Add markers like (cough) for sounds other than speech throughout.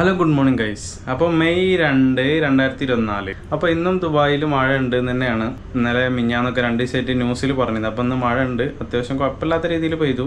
Hello good morning guys അപ്പോൾ May രണ്ട് രണ്ടായിരത്തി ഇരുപത്തിനാല് അപ്പോൾ ഇന്നും ദുബായിൽ മഴ ഉണ്ട് എന്ന് തന്നെയാണ് ഇന്നലെ മിഞ്ഞാന്നൊക്കെ രണ്ട് ദിവസമായിട്ട് ന്യൂസിൽ പറഞ്ഞത് അപ്പോൾ ഇന്ന് മഴ ഉണ്ട്. അത്യാവശ്യം കുഴപ്പമില്ലാത്ത രീതിയിൽ പെയ്തു.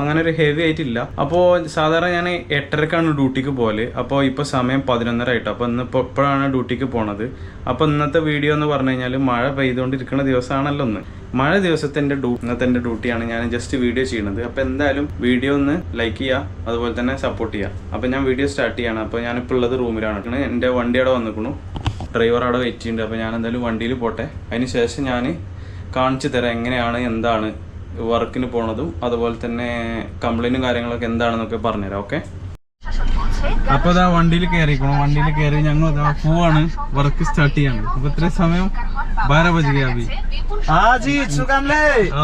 അങ്ങനെ ഒരു ഹെവി ആയിട്ടില്ല. അപ്പോൾ സാധാരണ ഞാൻ എട്ടരക്കാണ് ഡ്യൂട്ടിക്ക് പോലെ അപ്പോൾ ഇപ്പോൾ സമയം പതിനൊന്നര ആയിട്ട്. അപ്പോൾ ഇന്ന് ഇപ്പോൾ ഇപ്പോഴാണ് ഡ്യൂട്ടിക്ക് പോണത്. അപ്പോൾ ഇന്നത്തെ വീഡിയോ എന്ന് പറഞ്ഞു കഴിഞ്ഞാൽ മഴ പെയ്തുകൊണ്ടിരിക്കുന്ന ദിവസമാണല്ലോ ഒന്ന് മഴ ദിവസത്തിന്റെ ഡ്യൂ ഇന്നത്തെ ഡ്യൂട്ടിയാണ് ഞാൻ ജസ്റ്റ് വീഡിയോ ചെയ്യുന്നത്. അപ്പോൾ എന്തായാലും വീഡിയോ ഒന്ന് ലൈക്ക് ചെയ്യുക അതുപോലെ തന്നെ സപ്പോർട്ട് ചെയ്യുക. അപ്പോൾ ഞാൻ വീഡിയോ സ്റ്റാർട്ട് ചെയ്യാണ്. അപ്പോൾ ഞാനിപ്പോൾ ഉള്ളത് റൂമിലാണ് എന്റെ വണ്ടി അവിടെ വന്നിക്കണു. ഡ്രൈവർ അവിടെ വെയിറ്റ് ചെയ്യുന്നുണ്ട്. അപ്പോൾ ഞാൻ എന്തായാലും വണ്ടിയിൽ പോട്ടെ. അതിന് ശേഷം ഞാൻ കാണിച്ചു തരാം എങ്ങനെയാണ് എന്താണ് വർക്കിന് പോണതും അതുപോലെ തന്നെ കംപ്ലൈന്റും കാര്യങ്ങളൊക്കെ എന്താണെന്നൊക്കെ പറഞ്ഞുതരാം ഓക്കെ അപ്പൊ ഇതാ വണ്ടിയിൽ കയറിക്കണം വണ്ടിയിൽ കയറി ഞങ്ങൾ ഇതാ പോവാണ്. വർക്ക് സ്റ്റാർട്ട് ചെയ്യാണ്. അപ്പൊ ഇത്രയും സമയം ബാര ബജുകയാബി हाँ जी सुगम ले ആ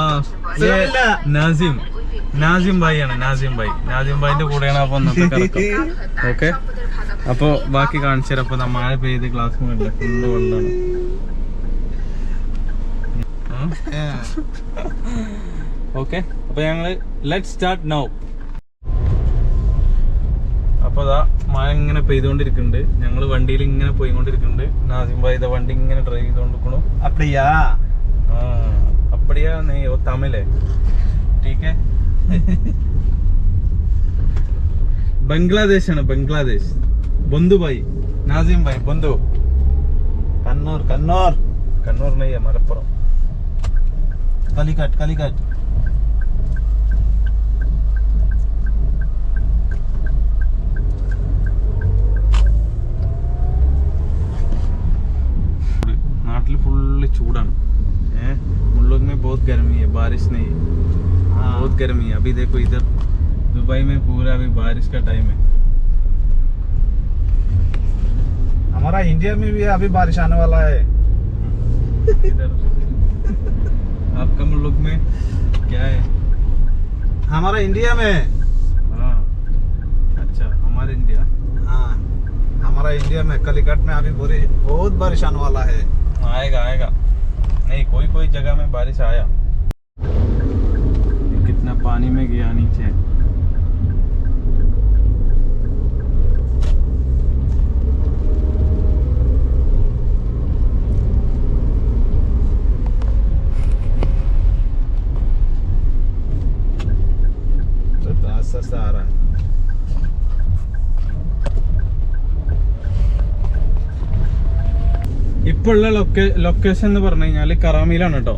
നാസിം നാസിം ഭായി ആണ് നാസിം ഭായി നാസിം ഭായിന്റെ കൂടെയാണ് അപ്പൊ ഓക്കെ അപ്പൊ ബാക്കി കാണിച്ചു തരാം അപ്പൊ മഴ പെയ്ത് ക്ലാസ് മുകളിൽ ഫുള്ള് വെള്ളമാണ് (laughs) ഓക്കെ അപ്പൊ ഞങ്ങള് ലെറ്റ് സ്റ്റാർട്ട് നൗ അപ്പോൾ അതാ മഴ ഇങ്ങനെ പെയ്തുകൊണ്ടിരിക്കുന്നുണ്ട് ഞങ്ങള് വണ്ടിയിൽ ഇങ്ങനെ പോയിക്കൊണ്ടിരിക്കുന്നുണ്ട് നാസിംബ ഇതാ വണ്ടി ഇങ്ങനെ ഡ്രൈവ് ചെയ്തോണ്ടിരിക്കണു അപ്പടിയാ ആ അപ്പടിയാ നീ ഓ തമിഴേ ടീക്കേ ബംഗ്ലാദേശ് ആണ് ബംഗ്ലാദേശ് ബന്ധു ഭായി നാസിം ഭായി ബന്ധു കണ്ണൂർ കണ്ണൂർ കണ്ണൂർ നെയ്യ മലപ്പുറം കലിക്കാട്ട് കലിക്കാട്ട് चूड़न। है? उन लोग में बहुत गर्मी है बारिश नहीं। है। हाँ। बहुत गर्मी है। अभी देखो इधर दुबई में पूरा अभी बारिश का टाइम है। हमारा इंडिया में भी अभी बारिश आने वाला है। इधर। आपका मुल्क में? क्या है? हमारा इंडिया में। हाँ। अच्छा हमारे इंडिया हाँ। हमारा इंडिया में कलिकट में अभी बुरी बहुत बारिश आने वाला है। आएगा आएगा। नहीं कोई कोई जगह में बारिश आया। ഇപ്പോൾ ഉള്ള ലൊക്കേ ലൊക്കേഷൻ എന്ന് പറഞ്ഞു കഴിഞ്ഞാൽ കറാമിയിലാണ് കേട്ടോ.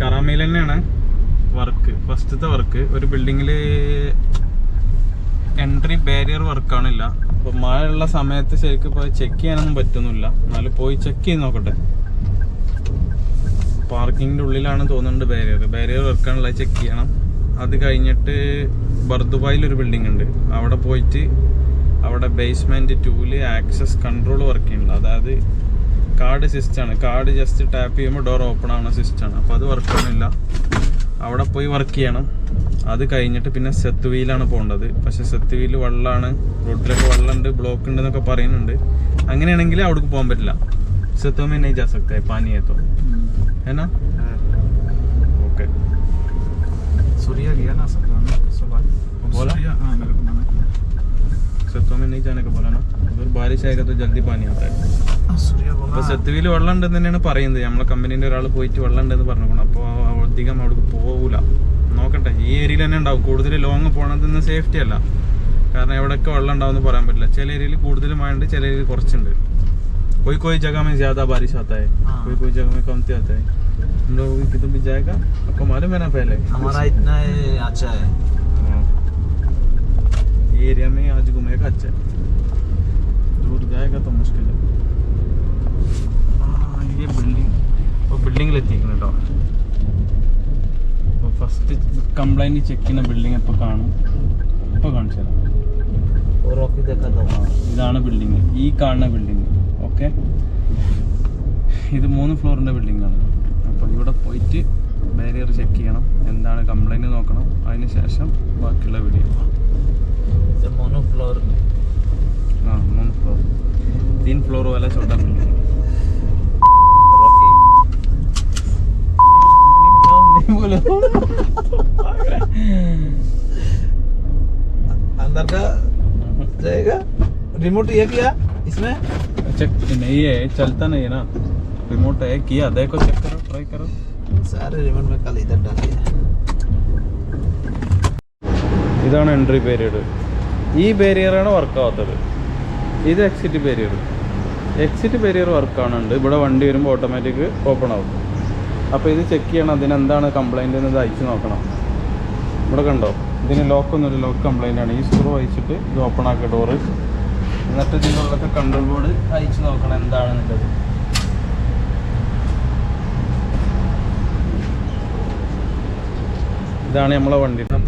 കറാമിയിൽ തന്നെയാണ് വർക്ക് ഫസ്റ്റത്തെ വർക്ക് ഒരു ബിൽഡിങ്ങിൽ എൻട്രി ബാരിയർ വർക്കാണില്ല അപ്പോൾ മഴയുള്ള സമയത്ത് ശരിക്കും പോയി ചെക്ക് ചെയ്യാനൊന്നും പറ്റുന്നില്ല. എന്നാലും പോയി ചെക്ക് ചെയ്ത് നോക്കട്ടെ. പാർക്കിങ്ങിന്റെ ഉള്ളിലാണ് തോന്നുന്നുണ്ട് ബാരിയർ ബാരിയർ വർക്കാണുള്ളത് ചെക്ക് ചെയ്യണം. അത് കഴിഞ്ഞിട്ട് ബർദുബായിൽ ഒരു ബിൽഡിംഗ് ഉണ്ട്. അവിടെ പോയിട്ട് അവിടെ basement tool access control work ചെയ്യുന്നുണ്ട്. അതായത് കാർഡ് സിസ്റ്റാണ്. കാർഡ് ജസ്റ്റ് ടാപ്പ് ചെയ്യുമ്പോൾ ഡോർ ഓപ്പൺ ആവുന്ന സിസ്റ്റാണ്. അപ്പോൾ അത് വർക്ക് ചെയ്യുന്നില്ല. അവിടെ പോയി വർക്ക് ചെയ്യണം. അത് കഴിഞ്ഞിട്ട് പിന്നെ സെത്ത് വീലാണ് പോകേണ്ടത് പക്ഷേ സെത്ത് വീൽ വെള്ളമാണ് റോഡിലൊക്കെ വെള്ളമുണ്ട് ബ്ലോക്ക് ഉണ്ട് എന്നൊക്കെ പറയുന്നുണ്ട്. അങ്ങനെയാണെങ്കിൽ അവിടേക്ക് പോകാൻ പറ്റില്ല. സെത്തോ മേ നൈ ജാ സക്ത പാനി ഏത്തോ എന്നാ ഓക്കെ സൂര്യ ഗിയ നാ ബോലാ ഹാ सुबह बोला? सूर्या हाँ मेरे को मना किया സെത്തോ में नहीं जाने का बोला ना अगर बारिश आएगा तो जल्दी पानी आता है हाँ, सूर्या അപ്പൊ बोला സെത്തുവിൽ വെള്ളം ഉണ്ടെന്ന് തന്നെയാണ് പറയുന്നത് നമ്മളെ കമ്പനീന്റെ ഒരാൾ പോയിട്ട് വെള്ളം ഉണ്ടെന്ന് പറഞ്ഞു അപ്പോൾ അധികം അവിടേക്ക് പോകൂല നോക്കട്ടെ ഈ ഏരിയയിൽ തന്നെ ഉണ്ടാവും കൂടുതൽ ലോങ് പോണതെന്ന് സേഫ്റ്റി അല്ല കാരണം എവിടെയൊക്കെ വെള്ളം ഉണ്ടാവും പറയാൻ പറ്റില്ല ചില ഏരിയയിൽ കൂടുതൽ മഴ ഉണ്ട് ചില ഏരിയയിൽ കുറച്ചുണ്ട് कोई कोई जगह में ज्यादा बारिश आता है हाँ। कोई कोई जगह में कमती आता है हम लोग किधर भी जाएगा आपको मालूम है ना पहले हमारा इतना ही अच्छा है हाँ। ये एरिया में आज घूमेगा अच्छा है दूर जाएगा तो मुश्किल है हाँ, ये बिल्डिंग वो ബിൽഡിങ്ങിലെത്തിക്കണം കേട്ടോ അപ്പോൾ ഫസ്റ്റ് കംപ്ലൈൻറ്റ് ചെക്ക് ചെയ്യുന്ന ബിൽഡിംഗ് ഇപ്പോൾ കാണും ഇപ്പോൾ കാണിച്ചു തരാം और रॉकी देखा था ആ, ഇതാണ് ബിൽഡിങ് ഈ കാണുന്ന ബിൽഡിങ് ഓക്കെ ഇത് മൂന്ന് ഫ്ലോറിൻ്റെ ബിൽഡിംഗ് ആണ് അപ്പോൾ ഇവിടെ പോയിട്ട് ബാരിയർ ചെക്ക് ചെയ്യണം എന്താണ് കംപ്ലൈൻറ്റ് നോക്കണം അതിന് ശേഷം ബാക്കിയുള്ള വീഡിയോ जब मोनो फ्लोर हाँ मून फ्लोर तीन फ्लोर वाला छोटा बिल्डिंग रॉकी नहीं बोलो अंदर का जाएगा रिमोट ये किया इसमें चेक नहीं है चलता नहीं है ना रिमोट है किया देखो चेक करो ट्राई करो सारे रिमोट में कल इधर डाल दिया ഇതാണ് എൻട്രി പേരിയഡ് ഈ ബാരിയറാണ് വർക്കാവാത്തത് ഇത് exit barrier exit barrier work ആണുണ്ട് ഇവിടെ വണ്ടി വരുമ്പോൾ ഓട്ടോമാറ്റിക് ഓപ്പൺ ആവും. അപ്പോൾ ഇത് ചെക്ക് ചെയ്യണം. അതിനെന്താണ് കംപ്ലൈന്റ് എന്ന് ഇത് അയച്ചു നോക്കണം. ഇവിടെ കണ്ടോ? ഇതിന് ലോക്കൊന്നുമില്ല ലോക്ക് കംപ്ലൈന്റ് ആണ്. ഈ സ്ക്രൂ അയച്ചിട്ട് ഇത് ഓപ്പൺ ആക്കുക ഡോറ് എന്നിട്ട് ഇതിനുള്ളൊക്കെ കൺട്രോൾ ബോർഡ് അയച്ചു നോക്കണം എന്താണെന്നുള്ളത്. ഇതാണ് നമ്മളെ വണ്ടി.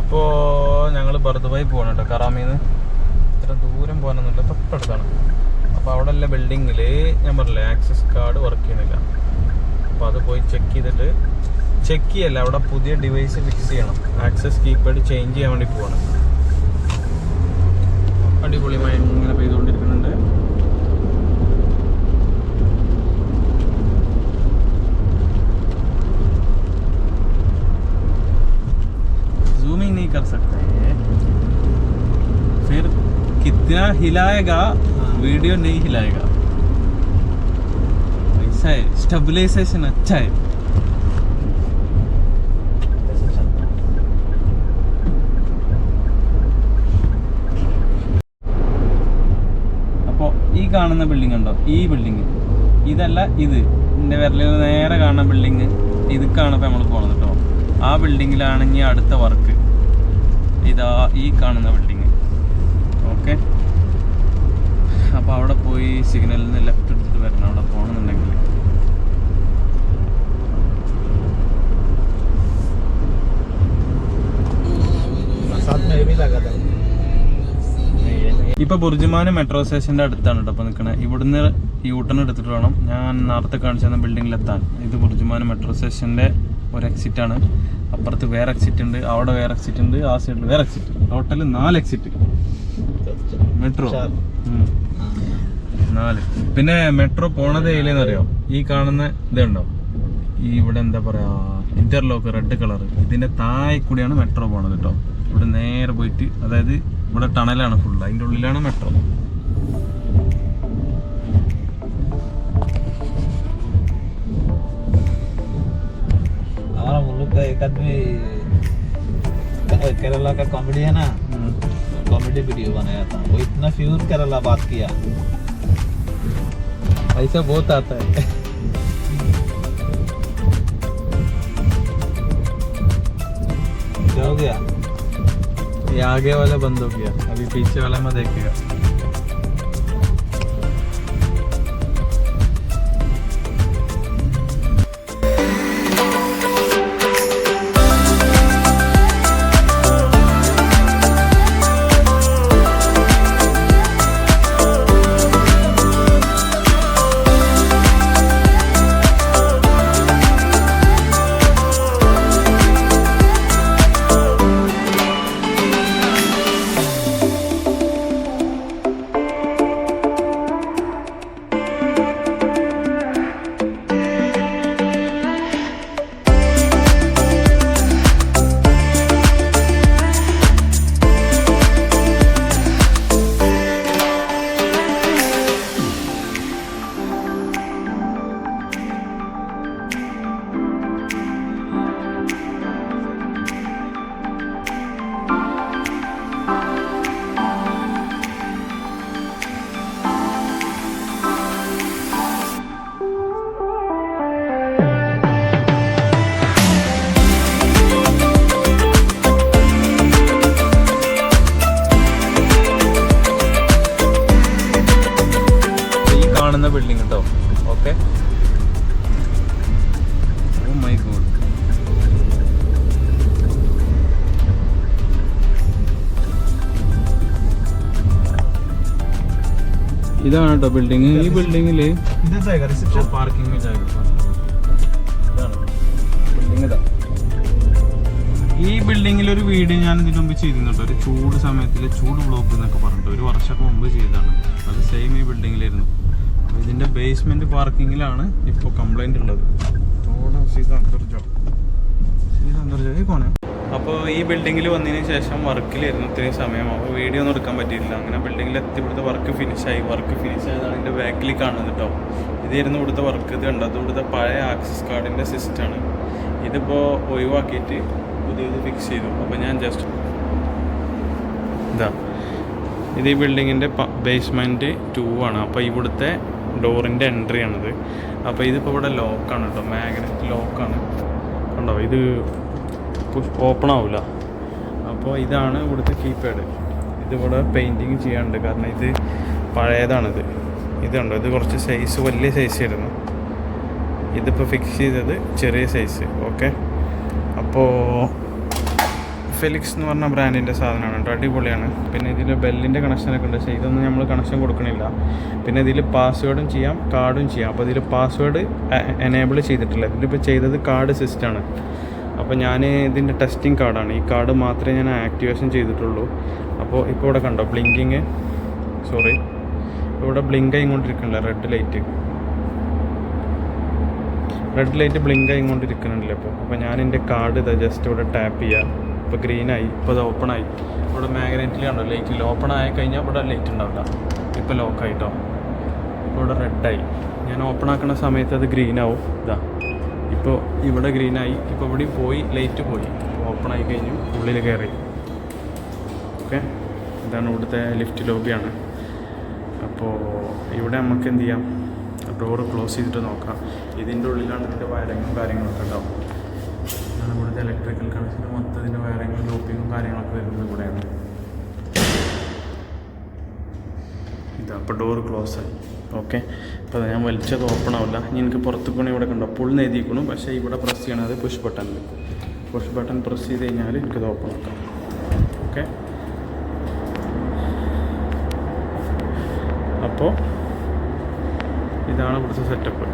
അപ്പോൾ ഞങ്ങൾ ബർദുബായി പോകണം കേട്ടോ കറാമിന്ന്. ഇത്ര ദൂരം പോകാനൊന്നുമില്ല തൊട്ടടുത്താണ്. അപ്പോൾ അവിടെ ഉള്ള ബിൽഡിങ്ങിൽ ഞാൻ പറഞ്ഞില്ലേ ആക്സസ് കാർഡ് വർക്ക് ചെയ്യുന്നില്ല. അപ്പോൾ അത് പോയി ചെക്ക് ചെയ്തിട്ട് ചെക്ക് ചെയ്യല്ല അവിടെ പുതിയ ഡിവൈസ് ഫിക്സ് ചെയ്യണം. ആക്സസ് കീപാഡ് ചേഞ്ച് ചെയ്യാൻ വേണ്ടി പോവാണ്. അടിപൊളിയായി ഇങ്ങനെ പെയ്തുകൊണ്ടിരിക്കുന്നുണ്ട് कर सकते फिर कितना हिलाएगा वीडियो नहीं हिलाएगा ऐसा है स्टेबलाइजेशन अच्छा है कैसे चलता है? അപ്പോൾ ഈ കാണുന്ന ബിൽഡിംഗ് ഉണ്ടോ ഈ ബിൽഡിംഗ് ഇതല്ല ഇത് എൻ്റെ വിരലിൽ നേരെ കാണുന്ന ബിൽഡിങ് ഇതൊക്കെയാണ് ഇപ്പോൾ നമ്മൾ പോകുന്നത് കേട്ടോ ആ ബിൽഡിങ്ങിലാണെങ്കിൽ അടുത്ത വർക്ക് ഇതാ ഈ കാണുന്ന ബിൽഡിങ് ഓക്കെ അപ്പോൾ അവിടെ പോയി സിഗ്നലിൽ നിന്ന് ലെഫ്റ്റ് എടുത്തിട്ട് വരണം അവിടെ പോകണമെന്നുണ്ടെങ്കിൽ. ഇപ്പൊ ബുർജുമാന മെട്രോ സ്റ്റേഷന്റെ അടുത്താണ് കേട്ടോ അപ്പൊ നിൽക്കണേ ഇവിടുന്ന് യൂട്ടൺ എടുത്തിട്ട് വേണം. ഞാൻ നേരത്തെ കാണിച്ചു തന്ന ബിൽഡിങ്ങിലെത്താൻ ഇത് ബുർജുമാന മെട്രോ സ്റ്റേഷന്റെ ഒരു എക്സിറ്റ് ആണ്. അപ്പുറത്ത് വേറെ എക്സിറ്റ് ഉണ്ട് അവിടെ വേറെ എക്സിറ്റ് ഉണ്ട് ആ സൈഡിൽ വേറെ എക്സിറ്റ് ടോട്ടൽ നാല് എക്സിറ്റ് മെട്രോ നാല്. പിന്നെ മെട്രോ പോണത് ഏലെന്ന് അറിയോ? ഈ കാണുന്ന ഇതുണ്ടോ? ഈ ഇവിടെ എന്താ പറയാ ഇന്റർലോക്ക് റെഡ് കളർ ഇതിന്റെ താഴെ കൂടിയാണ് മെട്രോ പോണത് കേട്ടോ ഇവിടെ നേരെ പോയിട്ട് അതായത് ഇവിടെ ടണലാണ് ഫുൾ അതിന്റെ ഉള്ളിലാണ് മെട്രോ का आदमी केरला का कॉमेडी है ना? कॉमेडी वीडियो बनाया था। वो इतना प्योर केरला बात किया। ऐसा बहुत आता है। क्या हो गया? ये आगे वाला बंद हो गया। अभी पीछे वाला में देखेगा ഇതാണ് കേട്ടോ ബിൽഡിങ് ഈ ബിൽഡിങ്ങിൽ പാർക്കിംഗ് ഈ ബിൽഡിങ്ങിൽ ഒരു വീട് ഞാൻ ഇതിനു മുമ്പ് ചെയ്തിരുന്നുണ്ട് ഒരു ചൂട് സമയത്തിൽ ചൂട് ബ്ലോക്ക് എന്നൊക്കെ പറഞ്ഞിട്ട് ഒരു വർഷം മുമ്പ് ചെയ്തതാണ്. അത് സെയിം ഈ ബിൽഡിങ്ങിലായിരുന്നു ഇതിന്റെ ബേസ്മെന്റ് പാർക്കിങ്ങിലാണ് ഇപ്പോൾ കംപ്ലൈന്റ് ഉള്ളത്. ഓണം സീസൺ അന്തർജോ കോനെ അപ്പോൾ ഈ ബിൽഡിങ്ങിൽ വന്നതിന് ശേഷം വർക്കിലായിരുന്നു ഇത്രയും സമയം. അപ്പോൾ വീഡിയോ ഒന്നും എടുക്കാൻ പറ്റിയില്ല. അങ്ങനെ ബിൽഡിങ്ങിൽ ഇവിടുത്തെ വർക്ക് ഫിനിഷായി വർക്ക് ഫിനിഷ് ആയതാണ് എന്റെ ബാക്കിൽ കാണുന്നത് കേട്ടോ ഇതായിരുന്നു ഇവിടുത്തെ വർക്ക് ഇത് കണ്ടോ? അത് ഇവിടുത്തെ പഴയ ആക്സസ് കാർഡിന്റെ സിസ്റ്റമാണ് ഇതിപ്പോൾ ഒഴിവാക്കിയിട്ട് പുതിയത് ഫിക്സ് ചെയ്തു. അപ്പോൾ ഞാൻ ജസ്റ്റ് ഇതാ. ഇത് ഈ ബിൽഡിങ്ങിന്റെ ബേസ്മെന്റ് ടു ആണ്. അപ്പോൾ ഇവിടുത്തെ ഡോറിന്റെ എൻട്രി ആണിത്. അപ്പോൾ ഇതിപ്പോൾ ഇവിടെ ലോക്കാണ് കേട്ടോ മാഗ്നറ്റ് ലോക്കാണ് കണ്ടോ ഇത് ഓപ്പൺ ആവില്ല അപ്പോൾ ഇതാണ് ഇവിടുത്തെ കീപാഡ് ഇതിവിടെ പെയിന്റിങ് ചെയ്യാണ്ട് കാരണം ഇത് പഴയതാണിത്. ഇതുണ്ടോ ഇത് കുറച്ച് സൈസ് വലിയ സൈസ് ആയിരുന്നു. ഇതിപ്പോൾ ഫിക്സ് ചെയ്തത് ചെറിയ സൈസ് ഓക്കെ അപ്പോൾ ഫെലിക്സ് എന്ന് പറഞ്ഞ ബ്രാൻഡിന്റെ സാധനമാണ്. കേട്ടോ അടിപൊളിയാണ്. പിന്നെ ഇതിൽ ബെല്ലിന്റെ കണക്ഷനൊക്കെ ഉണ്ട്. പക്ഷേ ഇതൊന്നും നമ്മൾ കണക്ഷൻ കൊടുക്കണില്ല. പിന്നെ ഇതിൽ പാസ്വേഡും ചെയ്യാം കാർഡും ചെയ്യാം. അപ്പോൾ ഇതിൽ പാസ്വേഡ് എനേബിൾ ചെയ്തിട്ടില്ല. ഇതിലിപ്പോൾ ചെയ്തത് കാർഡ് സിസ്റ്റമാണ് അപ്പോൾ ഞാൻ ഇതിന്റെ ടെസ്റ്റിംഗ് കാർഡാണ് ഈ കാർഡ് മാത്രമേ ഞാൻ ആക്ടിവേഷൻ ചെയ്തിട്ടുള്ളൂ. അപ്പോൾ ഇപ്പോൾ ഇവിടെ കണ്ടോ ബ്ലിങ്കിങ് സോറി ഇവിടെ blink ആയിക്കൊണ്ടിരിക്കണില്ല red light red light blink ആയിക്കൊണ്ടിരിക്കുന്നുണ്ടല്ലോ ഇപ്പോൾ അപ്പോൾ ഞാൻ എന്റെ കാർഡ് ഇതാ ജസ്റ്റ് ഇവിടെ ടാപ്പ് ചെയ്യാം. ഇപ്പോൾ ഗ്രീനായി ഇപ്പോൾ ഓപ്പൺ ആയി. ഇവിടെ മാഗ്നറ്റിൽ കണ്ടോ ലൈറ്റിൽ ഓപ്പൺ ആയി കഴിഞ്ഞാൽ ഇവിടെ ലൈറ്റ് ഉണ്ടാവില്ല. ഇപ്പോൾ ലോക്കായിട്ടോ ഇപ്പോൾ ഇവിടെ റെഡായി ഞാൻ ഓപ്പൺ ആക്കുന്ന സമയത്ത് അത് ഗ്രീൻ ആവും. ഇതാ. ഇപ്പോൾ ഇവിടെ ഗ്രീനായി ഇപ്പോൾ ഇവിടെ പോയി ലൈറ്റ് പോയി. ഓപ്പൺ ആയി കഴിഞ്ഞു ഉള്ളിൽ കയറി ഓക്കെ ഇതാണ് ഇവിടുത്തെ ലിഫ്റ്റ് ലോബിയാണ് അപ്പോൾ ഇവിടെ നമുക്ക് എന്ത് ചെയ്യാം? ഡോറ് ക്ലോസ് ചെയ്തിട്ട് നോക്കാം. ഇതിന്റെ ഉള്ളിലാണ് ഇതിന്റെ വയറിങ്ങും കാര്യങ്ങളൊക്കെ ഉണ്ടാവും. ഇതാണ് ഇവിടുത്തെ ഇലക്ട്രിക്കൽ കണക്ഷൻ മൊത്തം ഇതിന്റെ വയറിങ്ങും ലൂപ്പിങ്ങും കാര്യങ്ങളൊക്കെ വരുന്നത് ഇവിടെയാണ്. ഇതാ അപ്പോൾ ഡോർ ക്ലോസ് ആയി. ഓക്കെ അപ്പോൾ ഞാൻ വലിച്ചത് ഓപ്പൺ ആവില്ല. ഇനി എനിക്ക് പുറത്ത് പോകണേ ഇവിടെ കണ്ടോ? പുൾ എഴുതിയിരിക്കണു പക്ഷേ ഇവിടെ പ്രസ് ചെയ്യണത് പുഷ് ബട്ടണിൽ പുഷ് ബട്ടൺ പ്രസ് ചെയ്ത് കഴിഞ്ഞാൽ എനിക്കത് ഓപ്പൺ ആക്കാം. ഓക്കെ അപ്പോൾ ഇതാണ് ഇവിടുത്തെ സെറ്റപ്പ്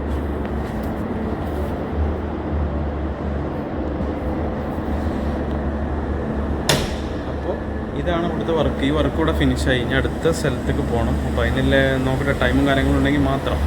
ഇതാണ് ഇവിടുത്തെ വർക്ക് ഈ വർക്ക് ഇവിടെ ഫിനിഷായി ഇനി അടുത്ത സ്ഥലത്തേക്ക് പോകണം അപ്പോൾ അതിനുള്ള നോക്കട്ടെ ടൈമും കാര്യങ്ങളും ഉണ്ടെങ്കിൽ മാത്രം.